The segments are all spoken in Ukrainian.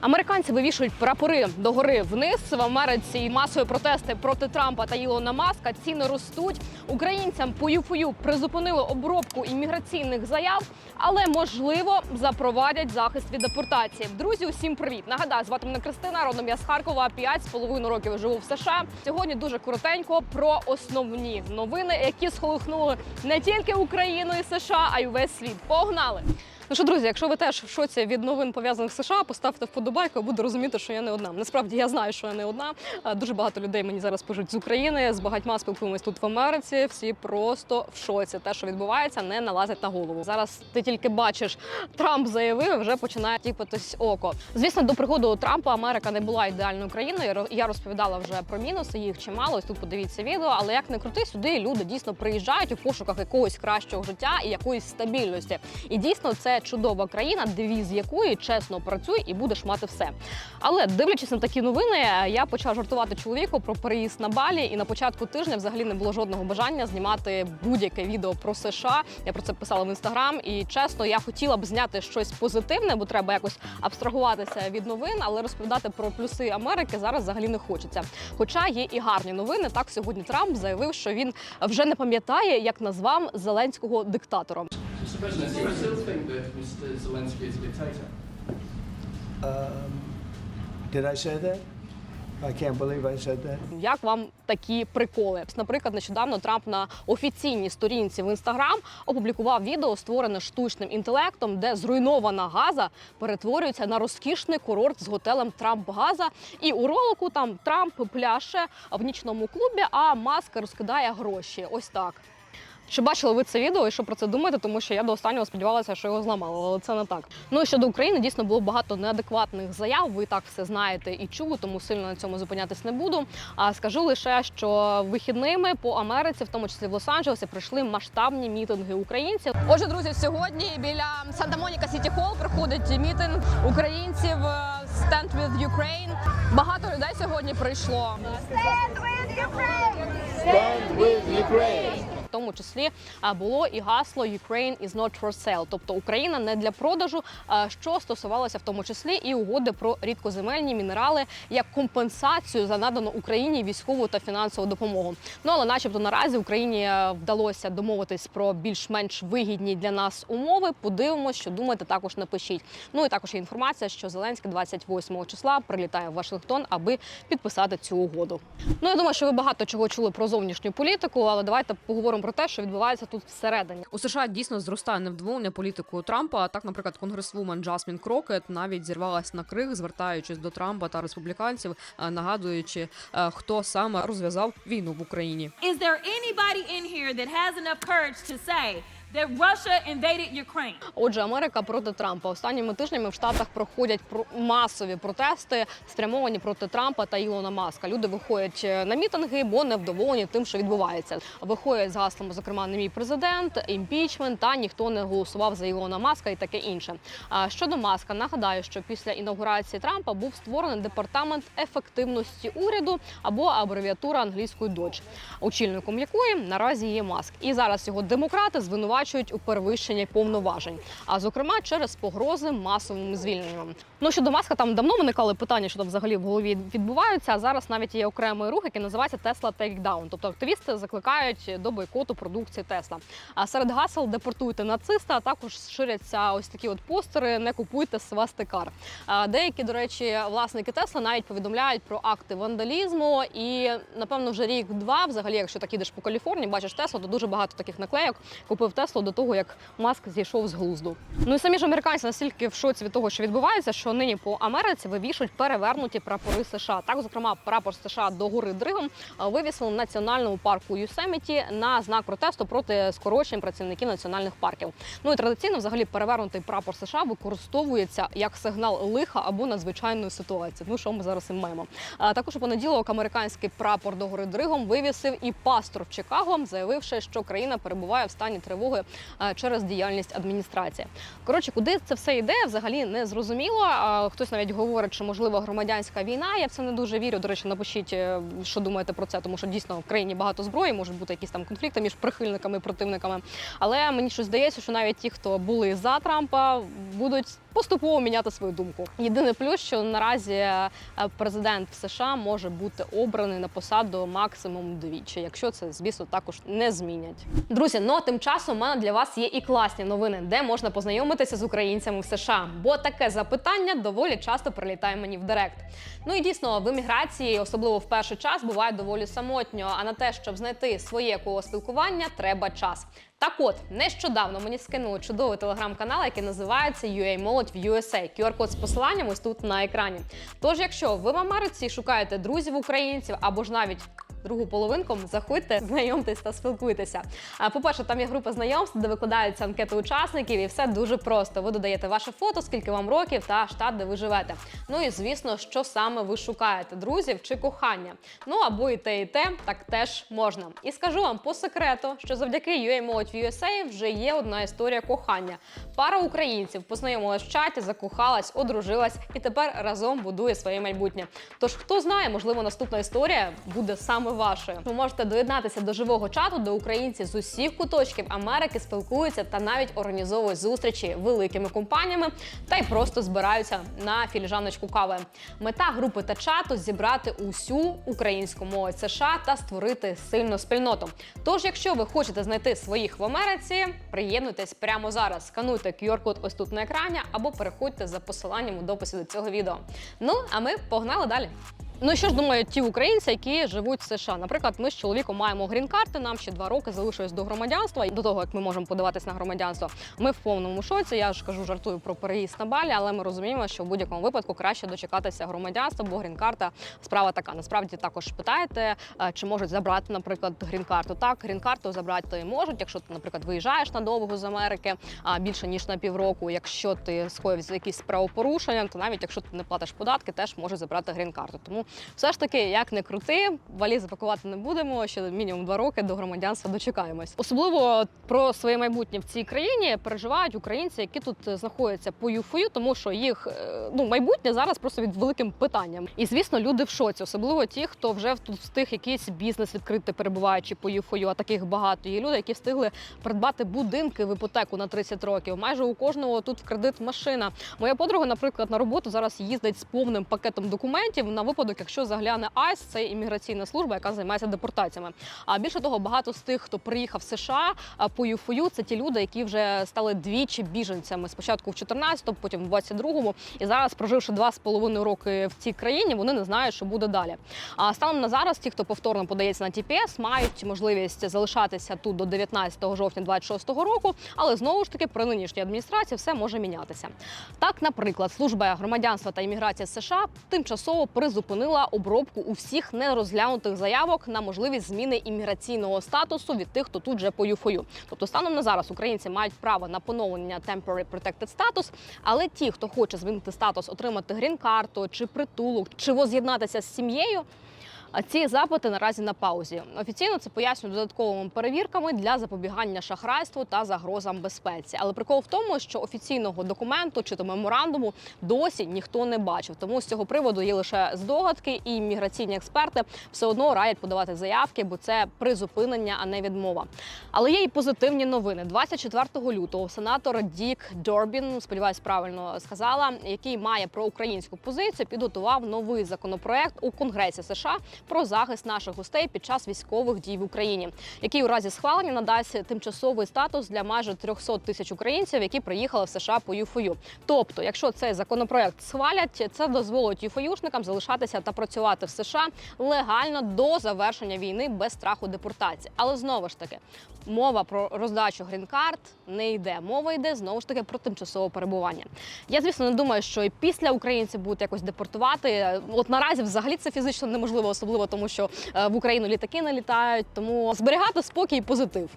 Американці вивішують прапори догори вниз в Америці. і Масові протести проти Трампа та Ілона Маска. Ціни ростуть. Українцям пою-пою призупинили обробку імміграційних заяв, але можливо запровадять захист від депортації. Друзі, усім привіт! Нагадаю, звати мене Кристина. Родом я з Харкова. П'ять з половиною років живу в США. Сьогодні дуже коротенько про основні новини, які сколихнули не тільки Україну і США, а й увесь світ. Погнали! Ну що, друзі, якщо ви теж в шоці від новин пов'язаних з США, поставте вподобайку, я буду розуміти, що я не одна. Насправді я знаю, що я не одна. Дуже багато людей мені зараз пишуть з України, з багатьма спілкуємось тут в Америці. Всі просто в шоці. Те, що відбувається, не налазить на голову. Зараз ти тільки бачиш, Трамп заявив, вже починає тіпатись око. Звісно, до приходу Трампа Америка не була ідеальною країною. Я ро- Я розповідала вже про мінуси, їх чимало. Тут подивіться відео. Але як не крути, сюди люди дійсно приїжджають у пошуках якогось кращого життя і якоїсь стабільності. І дійсно це чудова країна, девіз якої чесно працюй і будеш мати все. Але дивлячись на такі новини, я почав жартувати чоловіку про переїзд на Балі. І на початку тижня взагалі не було жодного бажання знімати будь-яке відео про США. Я про це писала в інстаграм. І чесно, я хотіла б зняти щось позитивне, бо треба якось абстрагуватися від новин, але розповідати про плюси Америки зараз взагалі не хочеться. Хоча є і гарні новини. Так сьогодні Трамп заявив, що він вже не пам'ятає, як назвав Зеленського диктатором. Mr. President, do you still think that Mr. Zelensky is a dictator? Um, did I say that? I can't believe I said that. Як вам такі приколи? Наприклад, нещодавно Трамп на офіційній сторінці в інстаграм опублікував відео, створене штучним інтелектом, де зруйнована газа перетворюється на розкішний курорт з готелем Трамп Газа. І у ролику там Трамп пляше в нічному клубі, а маска розкидає гроші. Ось так. Чи бачили ви це відео і що про це думаєте? Тому що я до останнього сподівалася, що його зламали, але це не так. Ну і щодо України дійсно було багато неадекватних заяв. Ви так все знаєте і чули, тому сильно на цьому зупинятись не буду. А скажу лише, що вихідними по Америці, в тому числі в Лос-Анджелесі, прийшли масштабні мітинги українців. Отже, друзі, сьогодні біля Санта-Моніка Сіті Холл проходить мітинг українців е, Stand with Ukraine. Багато людей сьогодні прийшло. Stand with Ukraine! Stand with Ukraine! Тому числі було і гасло «Ukraine is not for sale», тобто Україна не для продажу, що стосувалося в тому числі і угоди про рідкоземельні мінерали як компенсацію за надану Україні військову та фінансову допомогу. Ну але, начебто, наразі Україні е, вдалося домовитись про більш-менш вигідні для нас умови. Подивимось, що думаєте, також напишіть. Ну і також є інформація, що Зеленський 28 числа прилітає в Вашингтон, аби підписати цю угоду. Ну я думаю, що ви багато чого чули про зовнішню політику, але давайте поговоримо про те, що відбувається тут всередині. У США дійсно зростає невдоволення політикою Трампа. Так, наприклад, конгресвумен Джасмін Крокет навіть зірвалась на крик, звертаючись до Трампа та республіканців, е, нагадуючи, е, хто саме розв'язав війну в Україні. Is there anybody in here that has enough courage to say that Russia invaded Ukraine? Отже, Америка проти Трампа останніми тижнями в Штатах проходять про- масові протести, спрямовані проти Трампа та Ілона Маска. Люди виходять е, на мітинги, бо невдоволені тим, що відбувається. Виходять з гаслами, зокрема, не мій президент, імпічмент та ніхто не голосував за Ілона Маска і таке інше. А щодо Маска, нагадаю, що після інаугурації Трампа був створений департамент ефективності уряду або абревіатура англійською Dodge, очільником якої наразі є Маск. І зараз його демократи звинувачують у перевищенні повноважень, а зокрема через погрози масовим звільненнями. Ну щодо Маска, там давно виникали питання, що там взагалі в голові відбуваються. А зараз навіть є окремий рух, який називається Tesla Takedown. Тобто активісти закликають до бойкоту продукції Тесла. А серед гасел депортуйте нациста, а також ширяться ось такі от постери Не купуйте свастикар. Деякі, до речі, власники Тесла навіть повідомляють про акти вандалізму. І напевно вже рік-два, взагалі, якщо так ідеш по Каліфорнії, бачиш Теслу, то дуже багато таких наклейок. Купив Теслу до того, як Маск зійшов з глузду. Ну і самі ж американці настільки в шоці від того, що відбувається, що нині по Америці вивішують перевернуті прапори США. Так, зокрема, прапор США до гори Дригом а, вивісили в національному парку Юсеміті на знак протесту проти скорочень працівників національних парків. Ну і традиційно, взагалі, перевернутий прапор США використовується як сигнал лиха або надзвичайної ситуації. Ну що ми зараз і маємо. А також у понеділок американський прапор до гори Дригом вивісив і пастор в Чикаго, заявивши, що країна перебуває в стані тривоги е, через діяльність адміністрації. Коротше, куди це все йде, взагалі не зрозуміло. Хтось навіть говорить, що можливо громадянська війна. Я в це не дуже вірю. До речі, напишіть, е, що думаєте про це, тому що дійсно в країні багато зброї, можуть бути якісь там конфлікти між прихильниками і противниками. Але мені щось здається, що навіть ті, хто були за Трампа, будуть поступово міняти свою думку. Єдиний плюс, що наразі е, президент в США може бути обраний на посаду максимум двічі, якщо це, звісно, також не змінять. Друзі, ну а тим часом у мене для вас є і класні новини, де можна познайомитися з українцями в США. Бо таке запитання доволі часто прилітає мені в директ. Ну і дійсно, в еміграції, особливо в перший час, буває доволі самотньо. А на те, щоб знайти своє коло спілкування, треба час. Так от, нещодавно мені скинули чудовий телеграм-канал, який називається UA Молодь в USA. QR-код з посиланням ось тут на екрані. Тож, якщо ви в Америці шукаєте друзів українців або ж навіть другу половинку, заходьте, знайомтесь та спілкуйтеся. По-перше, там є група знайомств, де викладаються анкети учасників, і все дуже просто. Ви додаєте ваше фото, скільки вам років та штат, де ви живете. Ну і звісно, що саме ви шукаєте друзів чи кохання. Ну або і те, і те, так теж можна. І скажу вам по секрету, що завдяки UA Молодь в USA вже є одна історія кохання. Пара українців познайомилась в чаті, закохалась, одружилась і тепер разом будує своє майбутнє. Тож хто знає, можливо, наступна історія буде саме вашою. Ви можете доєднатися до живого чату, де українці з усіх куточків Америки спілкуються та навіть організовують зустрічі великими компаніями та й просто збираються на філіжаночку кави. Мета групи та чату зібрати усю українську молодь США та створити сильну спільноту. Тож, якщо ви хочете знайти своїх в Америці, приєднуйтесь прямо зараз. Скануйте QR-код ось тут на екрані або переходьте за посиланням у дописі до цього відео. Ну а ми погнали далі. Ну що ж думають ті українці, які живуть в США? Наприклад, ми з чоловіком маємо грін-карти, нам ще два роки залишилось до громадянства. І до того як ми можемо подаватись на громадянство, ми в повному шоці. Я ж кажу, жартую про переїзд на балі, але ми розуміємо, що в будь-якому випадку краще дочекатися громадянства, бо грін-карта справа така. Насправді також питаєте, е, чи можуть забрати, наприклад, грін-карту. Так, грін-карту забрати можуть, якщо ти, наприклад, виїжджаєш надовго з Америки, а більше ніж на півроку. Якщо ти скоїв якісь правопорушення, то навіть якщо ти не платиш податки, теж можуть забрати грін-карту. Тому все ж таки, як не крути, валізи пакувати не будемо. Ще мінімум два роки до громадянства дочекаємось. Особливо про своє майбутнє в цій країні переживають українці, які тут знаходяться по юфою, тому що їх е, ну майбутнє зараз просто від великим питанням. І звісно, люди в шоці, особливо ті, хто вже тут встиг якийсь бізнес відкрити, перебуваючи по юфою. А таких багато є люди, які встигли придбати будинки в іпотеку на 30 років. Майже у кожного тут в кредит машина. Моя подруга, наприклад, на роботу зараз їздить з повним пакетом документів на випадок, якщо загляне АЙС, це імміграційна служба, яка займається депортаціями. А більше того, багато з тих, хто приїхав в США по ЮФОЮ, це ті люди, які вже стали двічі біженцями. Спочатку в 14-му, потім в 22-му. І зараз, проживши два з половиною роки в цій країні, вони не знають, що буде далі. А станом на зараз, ті, хто повторно подається на ТПС, мають можливість залишатися тут до 19 жовтня 26-го року, але знову ж таки при нинішній адміністрації все може мінятися. Так, наприклад, служба громадянства та імміграції США тимчасово призупинила обробку у всіх нерозглянутих заявок на можливість зміни імміграційного статусу від тих, хто тут же по ЮФОЮ. Тобто, станом на зараз українці мають право на поновлення Temporary Protected Status, але ті, хто хоче змінити статус, отримати грін-карту чи притулок, чи воз'єднатися з сім'єю. А ці запити наразі на паузі. Офіційно це пояснюють додатковими перевірками для запобігання шахрайству та загрозам безпеці. Але прикол в тому, що офіційного документу чи то меморандуму досі ніхто не бачив. Тому з цього приводу є лише здогадки, і міграційні експерти все одно радять подавати заявки, бо це призупинення, а не відмова. Але є і позитивні новини. 24 лютого сенатор Дік Дорбін, сподіваюсь, правильно сказала, який має проукраїнську позицію, підготував новий законопроект у Конгресі США про захист наших гостей під час військових дій в Україні, який у разі схвалення надасть тимчасовий статус для майже 300 тисяч українців, які приїхали в США по ЮФОЮ. Тобто, якщо цей законопроект схвалять, це дозволить ЮФОЮшникам залишатися та працювати в США легально до завершення війни без страху депортації. Але знову ж таки, мова про роздачу грін-карт не йде. Мова йде знову ж таки про тимчасове перебування. Я звісно не думаю, що і після українці будуть якось депортувати. От наразі взагалі це фізично неможливо, особливо тому, що е, в Україну літаки не літають. Тому зберігати спокій і позитив.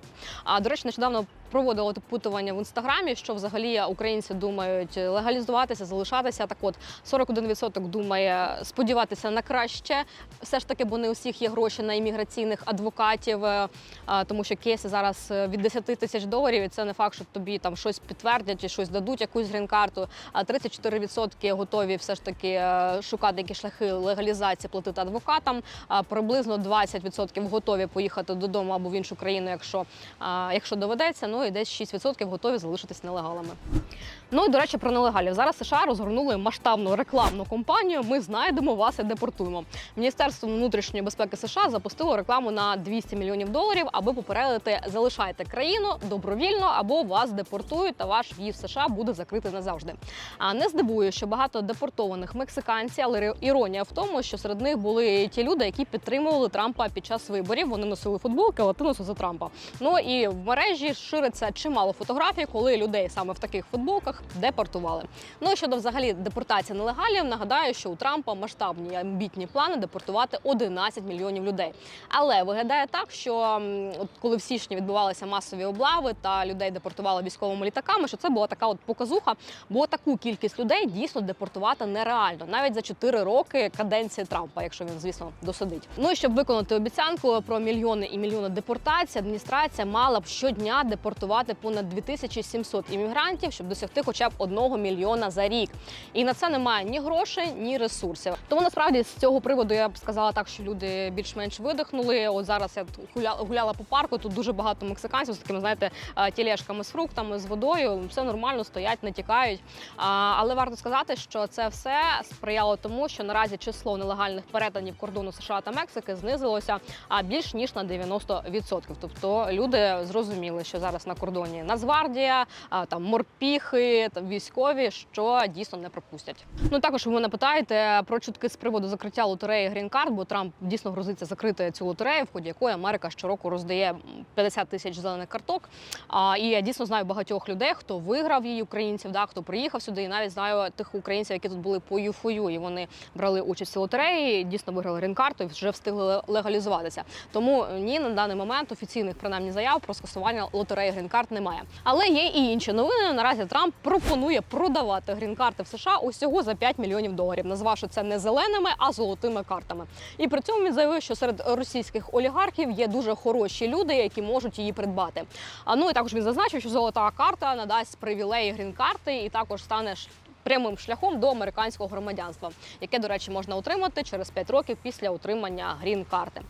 А до речі, нещодавно проводила опитування в інстаграмі, що взагалі українці думають легалізуватися, залишатися. Так от 41% думає сподіватися на краще. Все ж таки, бо не у всіх є гроші на імміграційних адвокатів, е, тому що кейси зараз е, від 10 тисяч доларів, і це не факт, що тобі там щось підтвердять чи щось дадуть, якусь грін-карту. А 34% готові все ж таки шукати які шляхи легалізації, платити адвокатам. Приблизно 20% готові поїхати додому або в іншу країну, якщо, якщо доведеться. Ну і десь 6% готові залишитись нелегалами. Ну і до речі, про нелегалів. Зараз США розгорнули масштабну рекламну кампанію. Ми знайдемо вас і депортуємо. Міністерство внутрішньої безпеки США запустило рекламу на 200 мільйонів доларів, аби попередити залишайте країну добровільно або вас депортують, та ваш в'їзд в США буде закритий назавжди. А не здивує, що багато депортованих мексиканців, але іронія в тому, що серед них були ті люди, які підтримували Трампа під час виборів. Вони носили футболки латиносу за Трампа. Ну і в мережі шириться чимало фотографій, коли людей саме в таких футболках депортували. Ну і щодо взагалі депортації нелегалів, нагадаю, що у Трампа масштабні амбітні плани депортувати 11 мільйонів людей. Але виглядає так, що от коли в січні відбувалися масові облави та людей депортували військовими літаками, що це була така от показуха, бо таку кількість людей дійсно депортувати нереально, навіть за 4 роки каденції Трампа, якщо він, звісно, досидить. Ну і щоб виконати обіцянку про мільйони і мільйони депортацій, адміністрація мала б щодня депортувати понад 2700 іммігрантів, щоб досягти хоча б одного мільйона за рік. І на це немає ні грошей, ні ресурсів. Тому насправді з цього приводу я б сказала так, що люди більш-менш видихнули. От зараз я гуляла по парку. Тут дуже багато мексиканців з такими, знаєте, тілешками з фруктами, з водою. Все нормально, стоять, не тікають. Але варто сказати, що це все сприяло тому, що наразі число нелегальних перетинів кордону США та Мексики знизилося а більш ніж на 90%. Тобто люди зрозуміли, що зараз на кордоні Нацгвардія, там морпіхи, там військові, що дійсно не пропустять. Ну також ви мене питаєте про чутки з приводу закриття лотереї Card, бо Трамп дійсно грозиться закрити цю лотерею, в ході якої Америка щороку роздає м, 50 тисяч зелених карток. А, і я дійсно знаю багатьох людей, хто виграв її українців, да, хто приїхав сюди, і навіть знаю тих українців, які тут були по ЮФОЮ, і вони брали участь у лотереї, дійсно виграли грін-карту і вже встигли легалізуватися. Тому е, ні, на даний момент офіційних принаймні заяв про скасування лотереї грін-карт немає. Але є і інші новини. Наразі Трамп пропонує продавати грін-карти в США усього за 5 мільйонів доларів, назвавши це не зеленими, а золотими картами. І при цьому він заявив, що серед російських олігархів є дуже хороші люди, які можуть її придбати. А ну і також він зазначив, що золота карта надасть привілеї грін-карти і також стане прямим шляхом до американського громадянства, яке, до речі, можна отримати через 5 років після отримання грін-карти.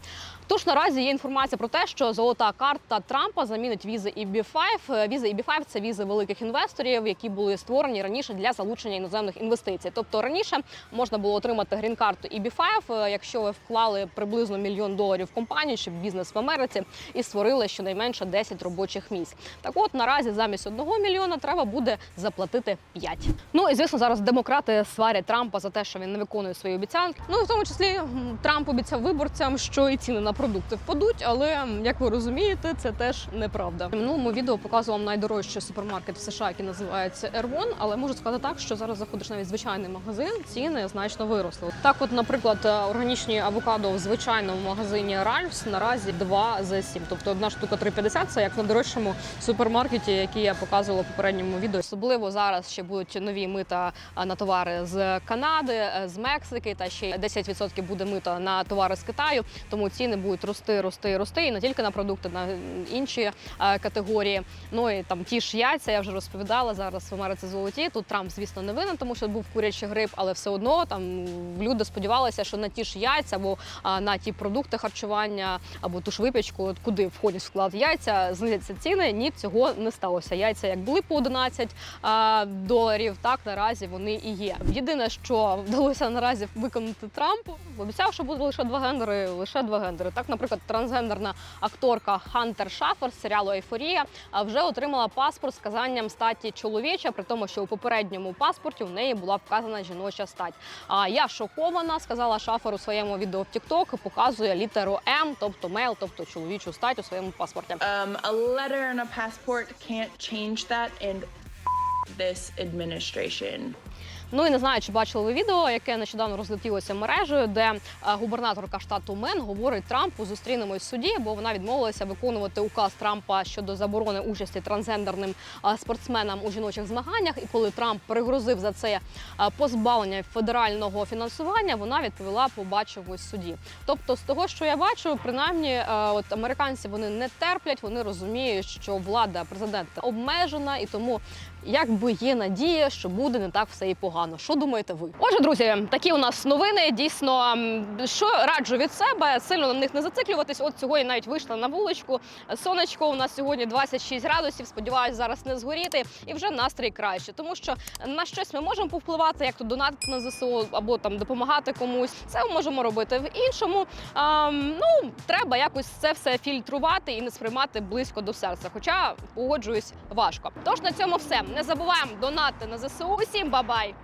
Тож наразі є інформація про те, що золота карта Трампа замінить візи EB-5. Е, Візи EB-5 – це візи великих інвесторів, які були створені раніше для залучення іноземних інвестицій. Тобто раніше можна було отримати грін-карту EB-5, е, якщо ви вклали приблизно мільйон доларів в компанію, щоб бізнес в Америці і створили щонайменше 10 робочих місць. Так от наразі замість одного мільйона треба буде заплатити 5. Ну і звісно, зараз демократи сварять Трампа за те, що він не виконує свої обіцянки. Ну і в тому числі Трамп обіцяв виборцям, що і ціни на продукти впадуть, але як ви розумієте, це теж неправда. В минулому відео показував найдорожчий супермаркет в США, який називається Ервон. Але можу сказати так, що зараз заходиш навіть в звичайний магазин, ціни значно виросли. Так, от, наприклад, е, органічні авокадо в звичайному магазині Ральфс наразі 2 за 7. Тобто одна штука 3,50 – це як на дорожчому супермаркеті, який я показувала в попередньому відео. Особливо зараз ще будуть нові мита на товари з Канади, е, з Мексики, та ще 10% буде мита на товари з Китаю. Тому ціни будуть рости, рости, рости, і не тільки на продукти, на інші е, категорії. Ну і там ті ж яйця, я вже розповідала зараз в Америці золоті. Тут Трамп, звісно, не винен, тому що був курячий грип, але все одно там люди сподівалися, що на ті ж яйця або на ті продукти харчування або ту ж випічку, куди входять склад яйця, знизяться ціни. Ні, цього не сталося. Яйця як були по 11 доларів, так наразі вони і є. Єдине, що вдалося наразі виконати Трампу, обіцяв, що буде лише два гендери, лише два гендери. Так, наприклад, трансгендерна акторка Хантер Шафер з серіалу Ейфорія вже отримала паспорт з казанням статі чоловіча, при тому, що у попередньому паспорті в неї була вказана жіноча стать. А я шокована, сказала Шафер у своєму відео в TikTok, показує літеру М, тобто мейл, тобто чоловічу стать у своєму паспорті. Um, a letter and a passport can't change that, and this administration. Ну і не знаю, чи бачили ви відео, яке нещодавно розлетілося мережею, де е, губернаторка штату Мен говорить Трампу зустрінемось в суді, бо вона відмовилася виконувати указ Трампа щодо заборони участі трансгендерним е, спортсменам у жіночих змаганнях. І коли Трамп пригрозив за це е, позбавлення федерального фінансування, вона відповіла побачимось в суді. Тобто, з того, що я бачу, принаймні, от американці вони не терплять, вони розуміють, що влада президента обмежена, і тому якби є надія, що буде не так все і погано. Що думаєте ви? Отже, друзі, такі у нас новини. Дійсно, що раджу від себе, сильно на них не зациклюватись. От сьогодні навіть вийшла на вуличку. Сонечко у нас сьогодні 26 градусів. Сподіваюсь, зараз не згоріти, і вже настрій краще, тому що на щось ми можемо повпливати, як то донатити на ЗСУ або там допомагати комусь. Це ми можемо робити в іншому. А, ну треба якось це все фільтрувати і не сприймати близько до серця. Хоча погоджуюсь важко. Тож на цьому все. Не забуваємо донати на ЗСУ. Усім бабай!